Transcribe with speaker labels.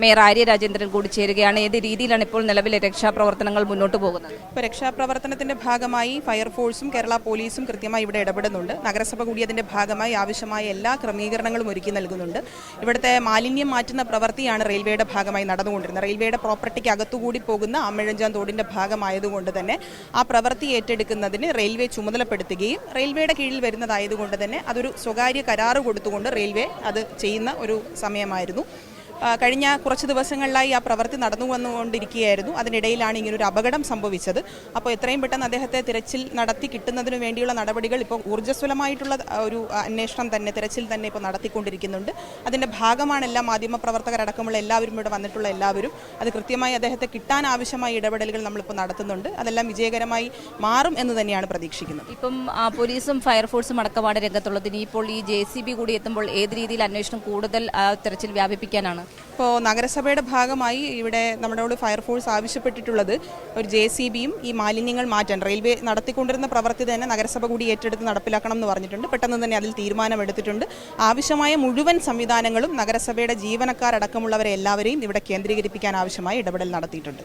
Speaker 1: Mayor Arya Rajendran കൂടി ചേരുകയാണ്. ഏത് രീതിയിലാണ് ഇപ്പോൾ നിലവിലെ രക്ഷാപ്രവർത്തനങ്ങൾ മുന്നോട്ട് പോകുന്നത്?
Speaker 2: ഇപ്പോൾ രക്ഷാപ്രവർത്തനത്തിന്റെ ഭാഗമായി ഫയർഫോഴ്സും കേരള പോലീസും കൃത്യമായി ഇവിടെ ഇടപെടുന്നുണ്ട്. നഗരസഭ കൂടി അതിന്റെ ഭാഗമായി ആവശ്യമായ എല്ലാ ക്രമീകരണങ്ങളും ഒരുക്കി നൽകുന്നുണ്ട്. ഇവിടുത്തെ മാലിന്യം മാറ്റുന്ന പ്രവൃത്തിയാണ് റെയിൽവേയുടെ ഭാഗമായി നടന്നുകൊണ്ടിരുന്നത്. റെയിൽവേയുടെ പ്രോപ്പർട്ടിക്ക് അകത്തുകൂടി പോകുന്ന അമ്മിഴഞ്ചാൻ തോടിന്റെ ഭാഗമായതുകൊണ്ട് തന്നെ ആ പ്രവൃത്തി ഏറ്റെടുക്കുന്നതിന് റെയിൽവേ ചുമതലപ്പെടുത്തുകയും റെയിൽവേയുടെ കീഴിൽ വരുന്നതായതുകൊണ്ട് തന്നെ അതൊരു സ്വകാര്യ കരാറ് കൊടുത്തുകൊണ്ട് റെയിൽവേ അത് ചെയ്യുന്ന ഒരു സമയമായിരുന്നു. കഴിഞ്ഞ കുറച്ച് ദിവസങ്ങളിലായി ആ പ്രവൃത്തി നടന്നു വന്നുകൊണ്ടിരിക്കുകയായിരുന്നു അതിനിടയിലാണ് ഇങ്ങനൊരു അപകടം സംഭവിച്ചത്. അപ്പോൾ എത്രയും പെട്ടെന്ന് അദ്ദേഹത്തെ തിരച്ചിൽ നടത്തി കിട്ടുന്നതിന് വേണ്ടിയുള്ള നടപടികൾ ഇപ്പോൾ ഊർജസ്വലമായിട്ടുള്ള ഒരു അന്വേഷണം തന്നെ തിരച്ചിൽ തന്നെ ഇപ്പോൾ നടത്തിക്കൊണ്ടിരിക്കുന്നുണ്ട്. അതിന്റെ ഭാഗമാണ് എല്ലാ മാധ്യമപ്രവർത്തകരടക്കമുള്ള എല്ലാവരും ഇവിടെ വന്നിട്ടുള്ള എല്ലാവരും. അത് കൃത്യമായി അദ്ദേഹത്തെ കിട്ടാൻ ആവശ്യമായ ഇടപെടലുകൾ നമ്മളിപ്പോൾ നടത്തുന്നുണ്ട്. അതെല്ലാം വിജയകരമായി മാറും എന്ന് തന്നെയാണ് പ്രതീക്ഷിക്കുന്നത്.
Speaker 1: ഇപ്പം പോലീസും ഫയർഫോഴ്സും അടക്കമാണ് രംഗത്തുള്ളത്. ഇനിയിപ്പോൾ ഈ ജെ സി ബി കൂടി എത്തുമ്പോൾ ഏത് രീതിയിൽ അന്വേഷണം കൂടുതൽ തെരച്ചിൽ വ്യാപിപ്പിക്കാനാണ്?
Speaker 2: ഇപ്പോൾ നഗരസഭയുടെ ഭാഗമായി ഇവിടെ നമ്മളോട് ഫയർഫോഴ്സ് ആവശ്യപ്പെട്ടിട്ടുള്ളത് ഒരു ജെ സി ബിയും ഈ മാലിന്യങ്ങൾ മാറ്റാൻ റെയിൽവേ നടത്തിക്കൊണ്ടിരുന്ന പ്രവൃത്തി തന്നെ നഗരസഭ കൂടി ഏറ്റെടുത്ത് നടപ്പിലാക്കണം എന്ന് പറഞ്ഞിട്ടുണ്ട്. പെട്ടെന്ന് തന്നെ അതിൽ തീരുമാനമെടുത്തിട്ടുണ്ട് ആവശ്യമായ മുഴുവൻ സംവിധാനങ്ങളും നഗരസഭയുടെ ജീവനക്കാരടക്കമുള്ളവരെ എല്ലാവരെയും ഇവിടെ കേന്ദ്രീകരിപ്പിക്കാൻ ആവശ്യമായ ഇടപെടൽ നടത്തിയിട്ടുണ്ട്.